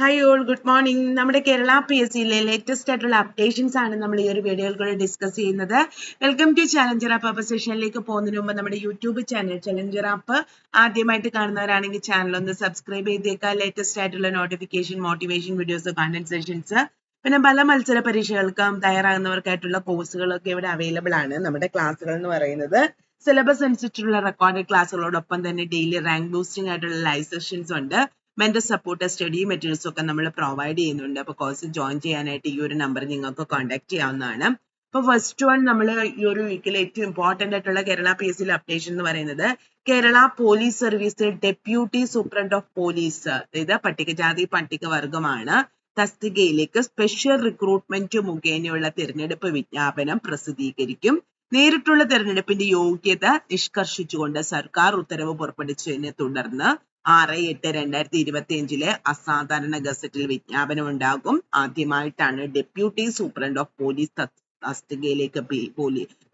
Hi all good morning നമ്മുടെ Kerala P S സിയിലെ latest ആയിട്ടുള്ള അപ്ഡേഷൻസ് ആണ് നമ്മൾ ഈ ഒരു വീഡിയോയിൽ ഡിസ്കസ് ചെയ്യുന്നത്. Welcome to challenger app app സെഷനിലേക്ക് പോകുന്നതിന് മുമ്പ് നമ്മുടെ യൂട്യൂബ് ചാനൽ ചലഞ്ചർ ആപ്പ് ആദ്യമായിട്ട് കാണുന്നവരാണെങ്കിൽ ചാനൽ ഒന്ന് സബ്സ്ക്രൈബ് ചെയ്തേക്കുക. ലേറ്റസ്റ്റ് ആയിട്ടുള്ള notification motivation videos content sessions പിന്നെ പല മത്സര പരീക്ഷകൾക്കും തയ്യാറാകുന്നവർക്കായിട്ടുള്ള കോഴ്സുകളൊക്കെ ഇവിടെ അവൈലബിൾ ആണ്. നമ്മുടെ ക്ലാസ്സുകൾ എന്ന് പറയുന്നത് സിലബസ് അനുസരിച്ചുള്ള റെക്കോർഡഡ് ക്ലാസ്സുകളോടൊപ്പം തന്നെ ഡെയിലി റാങ്ക് ബൂസ്റ്റിംഗ് ആയിട്ടുള്ള ലൈവ് സെഷൻസ് ഉണ്ട്. മെന്റർ സപ്പോർട്ട് സ്റ്റഡി മെറ്റീരിയൽസ് ഒക്കെ നമ്മൾ പ്രൊവൈഡ് ചെയ്യുന്നുണ്ട്. അപ്പോൾ കോഴ്സ് ജോയിൻ ചെയ്യാനായിട്ട് ഈ ഒരു നമ്പർ നിങ്ങൾക്ക് കോൺടാക്ട് ചെയ്യാവുന്നതാണ്. അപ്പോൾ ഫസ്റ്റ് വൺ നമ്മൾ ഈ ഒരു വീക്കിൽ ഏറ്റവും ഇമ്പോർട്ടന്റ് ആയിട്ടുള്ള കേരള പി എസ് അപ്ഡേഷൻ എന്ന് പറയുന്നത് Kerala police service deputy superintendent of police അതായത് പട്ടികജാതി പട്ടികവർഗമാണ് തസ്തികയിലേക്ക് സ്പെഷ്യൽ റിക്രൂട്ട്മെന്റ് മുഖേനയുള്ള തിരഞ്ഞെടുപ്പ് വിജ്ഞാപനം പ്രസിദ്ധീകരിക്കും. നേരിട്ടുള്ള തെരഞ്ഞെടുപ്പിന്റെ യോഗ്യത നിഷ്കർഷിച്ചുകൊണ്ട് സർക്കാർ ഉത്തരവ് പുറപ്പെടുവിച്ചതിനെ തുടർന്ന് ആറ് എട്ട് രണ്ടായിരത്തി ഇരുപത്തി അഞ്ചിലെ അസാധാരണ ഗസറ്റിൽ വിജ്ഞാപനം ഉണ്ടാകും ആദ്യമായിട്ടാണ് ഡെപ്യൂട്ടി സൂപ്രണ്ട് ഓഫ് പോലീസ് തസ്തികയിലേക്ക്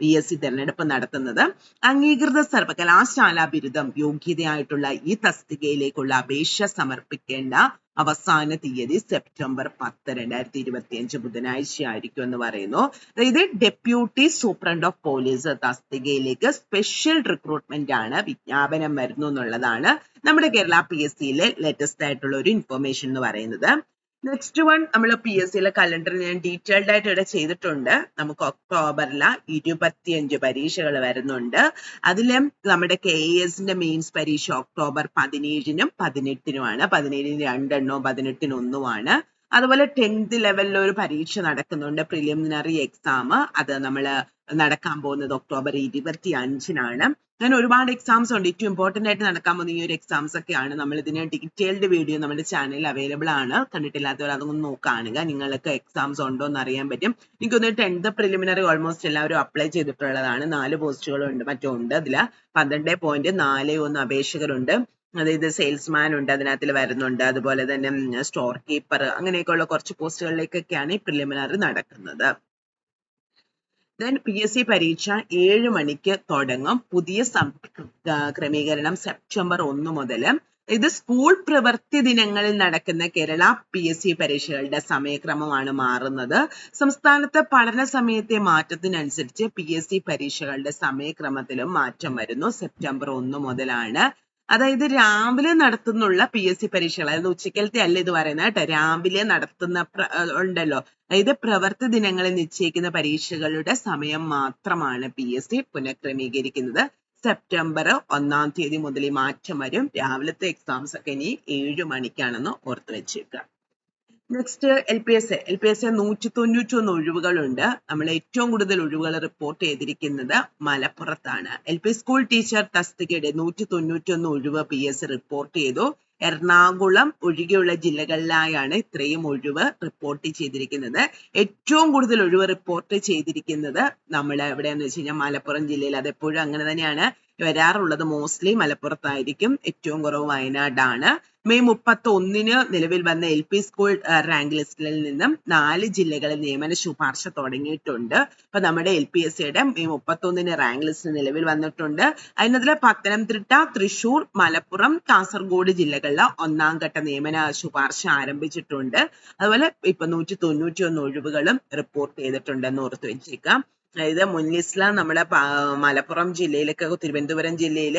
പി എസ് സി തെരഞ്ഞെടുപ്പ് നടത്തുന്നത്. അംഗീകൃത സർവകലാശാല ബിരുദം യോഗ്യതയായിട്ടുള്ള ഈ തസ്തികയിലേക്കുള്ള അപേക്ഷ സമർപ്പിക്കേണ്ട അവസാന തീയതി സെപ്റ്റംബർ പത്ത് രണ്ടായിരത്തി ഇരുപത്തി അഞ്ച് ബുധനാഴ്ച ആയിരിക്കും എന്ന് പറയുന്നു. അതായത് ഡെപ്യൂട്ടി സൂപ്രണ്ട് ഓഫ് പോലീസ് തസ്തികയിലേക്ക് സ്പെഷ്യൽ റിക്രൂട്ട്മെന്റ് ആണ് വിജ്ഞാപനം വരുന്നു എന്നുള്ളതാണ് നമ്മുടെ കേരള പി എസ് സിയിലെ ലേറ്റസ്റ്റ് ആയിട്ടുള്ള ഒരു ഇൻഫർമേഷൻ എന്ന് പറയുന്നത്. നെക്സ്റ്റ് വൺ നമ്മൾ പി എസ് സിയിലെ കലണ്ടർ ഞാൻ ഡീറ്റെയിൽഡ് ആയിട്ട് ഇവിടെ ചെയ്തിട്ടുണ്ട്. നമുക്ക് ഒക്ടോബറിൽ ഇരുപത്തിയഞ്ച് പരീക്ഷകൾ വരുന്നുണ്ട്. അതിലെ നമ്മുടെ കെ എസിന്റെ മെയിൻസ് പരീക്ഷ ഒക്ടോബർ പതിനേഴിനും പതിനെട്ടിനുമാണ്. പതിനേഴിന് രണ്ടെണ്ണവും പതിനെട്ടിന് ഒന്നുമാണ്. അതുപോലെ ടെൻത്ത് ലെവലിൽ ഒരു പരീക്ഷ നടക്കുന്നുണ്ട്. പ്രിലിമിനറി എക്സാം അത് നമ്മൾ നടക്കാൻ പോകുന്നത് ഒക്ടോബർ ഇരുപത്തി അഞ്ചിനാണ് അങ്ങനെ ഒരുപാട് എക്സാംസ് ഉണ്ട്. ഏറ്റവും ഇമ്പോർട്ടന്റ് ആയിട്ട് നടക്കാൻ പോകുന്ന ഈ ഒരു എക്സാംസ് ഒക്കെയാണ്. നമ്മൾ ഇതിന് ഡീറ്റെയിൽഡ് വീഡിയോ നമ്മുടെ ചാനലിൽ അവൈലബിൾ ആണ്. കണ്ടിട്ടില്ലാത്തവർ അതൊന്ന് നോക്കുകയാണെങ്കിൽ നിങ്ങൾക്ക് എക്സാംസ് ഉണ്ടോ എന്ന് അറിയാൻ പറ്റും. എനിക്കൊന്ന് ടെൻത്ത് പ്രിലിമിനറി ഓൾമോസ്റ്റ് എല്ലാവരും അപ്ലൈ ചെയ്തിട്ടുള്ളതാണ്. നാല് പോസ്റ്റുകളുണ്ട് മറ്റും ഉണ്ട് അതിൽ. പന്ത്രണ്ട് പോയിന്റ് നാല് ഒന്ന് അപേക്ഷകരുണ്ട്. അതായത് സെയിൽസ്മാൻ ഉണ്ട് അതിനകത്തിൽ വരുന്നുണ്ട്. അതുപോലെ തന്നെ സ്റ്റോർ കീപ്പർ അങ്ങനെയൊക്കെയുള്ള കുറച്ച് പോസ്റ്റുകളിലേക്കൊക്കെയാണ് ഈ പ്രിലിമിനറി നടക്കുന്നത്. ദെൻ പി എസ് സി പരീക്ഷ ഏഴ് മണിക്ക് തുടങ്ങും. പുതിയ ക്രമീകരണം സെപ്റ്റംബർ ഒന്ന് മുതൽ. ഇത് സ്കൂൾ പ്രവൃത്തി ദിനങ്ങളിൽ നടക്കുന്ന കേരള പി എസ് സി പരീക്ഷകളുടെ സമയക്രമമാണ് മാറുന്നത്. സംസ്ഥാനത്തെ പഠന സമയത്തെ മാറ്റത്തിനനുസരിച്ച് പി എസ് സി പരീക്ഷകളുടെ സമയക്രമത്തിലും മാറ്റം വരുന്നു. സെപ്റ്റംബർ ഒന്ന് മുതലാണ്. അതായത് രാവിലെ നടത്തുന്നുള്ള പി എസ് സി പരീക്ഷകൾ അതായത് ഉച്ചക്കലത്തെ അല്ല ഇത് പറയുന്നത് കേട്ടോ. രാവിലെ നടത്തുന്ന ഉണ്ടല്ലോ. അതായത് പ്രവർത്തി ദിനങ്ങളിൽ നിശ്ചയിക്കുന്ന പരീക്ഷകളുടെ സമയം മാത്രമാണ് പി എസ് സി പുനഃക്രമീകരിക്കുന്നത്. സെപ്റ്റംബർ ഒന്നാം തീയതി മുതൽ മാറ്റം വരും. രാവിലത്തെ എക്സാംസ് ഒക്കെ ഇനി ഏഴു മണിക്കാണെന്ന് ഓർത്ത് വെച്ചേക്കുക. Next L P S L P S A നൂറ്റി തൊണ്ണൂറ്റി ഒന്ന് ഒഴിവുകളുണ്ട്. നമ്മൾ ഏറ്റവും കൂടുതൽ ഒഴിവുകൾ റിപ്പോർട്ട് ചെയ്തിരിക്കുന്നത് മലപ്പുറത്താണ്. എൽ പി സ്കൂൾ ടീച്ചർ തസ്തികയുടെ നൂറ്റി തൊണ്ണൂറ്റി ഒന്ന് ഒഴിവ് പി എസ് റിപ്പോർട്ട് ചെയ്തു. എറണാകുളം ഒഴികെയുള്ള ജില്ലകളിലായാണ് ഇത്രയും ഒഴിവ് റിപ്പോർട്ട് ചെയ്തിരിക്കുന്നത്. ഏറ്റവും കൂടുതൽ ഒഴിവ് റിപ്പോർട്ട് ചെയ്തിരിക്കുന്നത് നമ്മൾ എവിടെയാന്ന് വെച്ച് കഴിഞ്ഞാൽ മലപ്പുറം ജില്ലയിൽ. അതെപ്പോഴും അങ്ങനെ തന്നെയാണ്. വരാറുള്ളത് മോസ്റ്റ്ലി മലപ്പുറത്തായിരിക്കും. ഏറ്റവും കുറവ് വയനാടാണ്. മെയ് മുപ്പത്തി ഒന്നിന് നിലവിൽ വന്ന എൽ പി സ്കൂൾ റാങ്ക് ലിസ്റ്റിൽ നിന്നും നാല് ജില്ലകളിൽ നിയമന ശുപാർശ തുടങ്ങിയിട്ടുണ്ട്. അപ്പൊ നമ്മുടെ എൽ പി എസ് സിയുടെ മെയ് മുപ്പത്തി ഒന്നിന് റാങ്ക് ലിസ്റ്റ് നിലവിൽ വന്നിട്ടുണ്ട്. അതിനതിലെ പത്തനംതിട്ട തൃശൂർ മലപ്പുറം കാസർഗോഡ് ജില്ലകളിലെ ഒന്നാം ഘട്ട നിയമന ശുപാർശ ആരംഭിച്ചിട്ടുണ്ട്. അതുപോലെ ഇപ്പൊ നൂറ്റി തൊണ്ണൂറ്റി ഒന്ന് ഒഴിവുകളും റിപ്പോർട്ട് ചെയ്തിട്ടുണ്ടെന്ന് ഓർത്തു വെച്ചേക്കാം. അതായത് മുൻലിസ്ല നമ്മുടെ മലപ്പുറം ജില്ലയിലൊക്കെ തിരുവനന്തപുരം ജില്ലയിൽ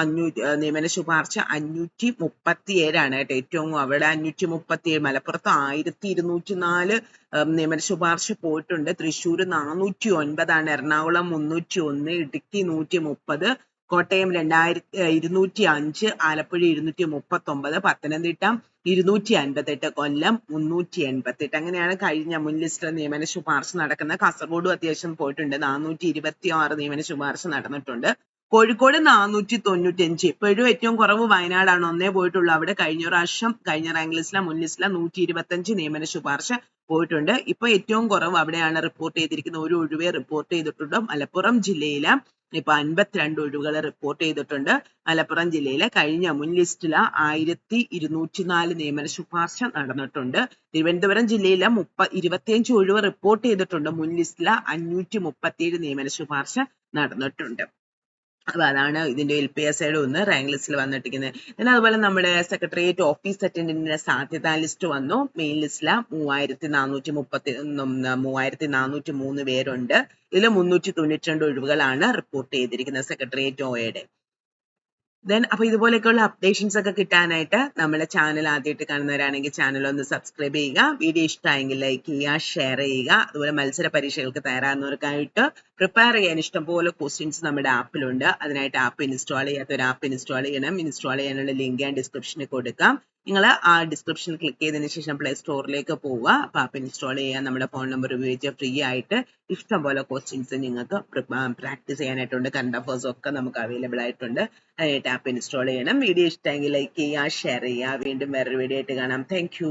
അഞ്ഞൂറ്റി നിയമന ശുപാർശ അഞ്ഞൂറ്റി മുപ്പത്തി ഏഴാണ് കേട്ടോ ഏറ്റവും അവിടെ അഞ്ഞൂറ്റി മുപ്പത്തി ഏഴ് മലപ്പുറത്ത് ആയിരത്തി ഇരുന്നൂറ്റി നാല് നിയമന ശുപാർശ പോയിട്ടുണ്ട്. തൃശ്ശൂർ നാനൂറ്റി ഒൻപതാണ് എറണാകുളം മുന്നൂറ്റി ഒന്ന് ഇടുക്കി നൂറ്റി മുപ്പത് കോട്ടയം രണ്ടായിരത്തി ഇരുന്നൂറ്റി അഞ്ച് ആലപ്പുഴ ഇരുന്നൂറ്റി മുപ്പത്തി ഒമ്പത് പത്തനംതിട്ട ഇരുന്നൂറ്റി അൻപത്തെട്ട് കൊല്ലം മുന്നൂറ്റി എൺപത്തെട്ട് അങ്ങനെയാണ് കഴിഞ്ഞ മുൻ ലിസ്റ്റ് നിയമന ശുപാർശ നടക്കുന്നത്. കാസർഗോഡും അത്യാവശ്യം പോയിട്ടുണ്ട്. നാനൂറ്റി ഇരുപത്തി ആറ് നിയമന ശുപാർശ നടന്നിട്ടുണ്ട്. കോഴിക്കോട് നാനൂറ്റി തൊണ്ണൂറ്റി അഞ്ച് ഇപ്പോഴും ഏറ്റവും കുറവ് വയനാടാണ്. ഒന്നേ പോയിട്ടുള്ളൂ അവിടെ. കഴിഞ്ഞ പ്രാവശ്യം കഴിഞ്ഞ റാങ്ക് ലിസ്റ്റിലെ മുൻ ലിസ്റ്റിലെ നൂറ്റി നിയമന ശുപാർശ പോയിട്ടുണ്ട്. ഇപ്പൊ ഏറ്റവും കുറവ് അവിടെയാണ് റിപ്പോർട്ട് ചെയ്തിരിക്കുന്നത് ഒരു ഒഴിവേ റിപ്പോർട്ട് ചെയ്തിട്ടുണ്ട് മലപ്പുറം ജില്ലയിലെ ഇപ്പൊ അൻപത്തിരണ്ട് ഒഴിവുകൾ റിപ്പോർട്ട് ചെയ്തിട്ടുണ്ട്. മലപ്പുറം ജില്ലയിലെ കഴിഞ്ഞ മുൻ ലിസ്റ്റിലെ ആയിരത്തി ഇരുന്നൂറ്റി നാല് നിയമന ശുപാർശ നടന്നിട്ടുണ്ട്. തിരുവനന്തപുരം ജില്ലയിലെ മുപ്പ ഇരുപത്തിയഞ്ച് ഒഴിവ് റിപ്പോർട്ട് ചെയ്തിട്ടുണ്ട്. മുൻ ലിസ്റ്റിലെ അഞ്ഞൂറ്റി മുപ്പത്തിയേഴ് നിയമന ശുപാർശ നടന്നിട്ടുണ്ട്. അപ്പൊ അതാണ് ഇതിന്റെ എൽ പി എസ് ഐയുടെ ഒന്ന് റാങ്ക് ലിസ്റ്റിൽ വന്നിട്ടിരിക്കുന്നത്. പിന്നെ അതുപോലെ നമ്മുടെ സെക്രട്ടേറിയറ്റ് ഓഫീസ് അറ്റൻഡന്റിന്റെ സാധ്യതാ ലിസ്റ്റ് വന്നു. മെയിൻ ലിസ്റ്റിൽ മൂവായിരത്തി നാനൂറ്റി മുപ്പത്തി മൂവായിരത്തി നാനൂറ്റി മൂന്ന് പേരുണ്ട്. ഇതിൽ മുന്നൂറ്റി തൊണ്ണൂറ്റി രണ്ട് ഒഴിവുകളാണ് റിപ്പോർട്ട് ചെയ്തിരിക്കുന്നത് സെക്രട്ടേറിയറ്റ് ഒയുടെ ദെൻ അപ്പൊ ഇതുപോലെയൊക്കെയുള്ള അപ്ഡേഷൻസ് ഒക്കെ കിട്ടാനായിട്ട് നമ്മുടെ ചാനൽ ആദ്യമായിട്ട് കാണുന്നവരാണെങ്കിൽ ചാനൽ ഒന്ന് സബ്സ്ക്രൈബ് ചെയ്യുക. വീഡിയോ ഇഷ്ടമായെങ്കിൽ ലൈക്ക് ചെയ്യുക ഷെയർ ചെയ്യുക. അതുപോലെ മത്സര പരീക്ഷകൾക്ക് തയ്യാറാകുന്നവർക്കായിട്ട് പ്രിപ്പയർ ചെയ്യാൻ ഇഷ്ടംപോലെ ക്വസ്റ്റ്യൻസ് നമ്മുടെ ആപ്പിലുണ്ട് അതിനായിട്ട് ആപ്പ് ഇൻസ്റ്റാൾ ചെയ്യാത്ത ഒരു ആപ്പ് ഇൻസ്റ്റാൾ ചെയ്യണം. ഇൻസ്റ്റാൾ ചെയ്യാനുള്ള ലിങ്ക് ഞാൻ ഡിസ്ക്രിപ്ഷനിൽ കൊടുക്കാം. നിങ്ങൾ ആ ഡിസ്ക്രിപ്ഷൻ ക്ലിക്ക് ചെയ്തതിന് ശേഷം പ്ലേ സ്റ്റോറിലേക്ക് പോവുക. അപ്പൊ ആപ്പ് ഇൻസ്റ്റാൾ ചെയ്യുക നമ്മുടെ ഫോൺ നമ്പർ ഉപയോഗിച്ച് ഫ്രീ ആയിട്ട് ഇഷ്ടംപോലെ ക്വസ്റ്റ്യൻസ് നിങ്ങൾക്ക് പ്രാക്ടീസ് ചെയ്യാനായിട്ടുണ്ട്. കറണ്ട് അഫേഴ്സ് ഒക്കെ നമുക്ക് അവൈലബിൾ ആയിട്ടുണ്ട്. അതിനായിട്ട് ആപ്പ് ഇൻസ്റ്റാൾ ചെയ്യണം. വീഡിയോ ഇഷ്ടമെങ്കിൽ ലൈക്ക് ചെയ്യുക ഷെയർ ചെയ്യുക. വീണ്ടും വേറൊരു വീഡിയോ ആയിട്ട് കാണാം. താങ്ക്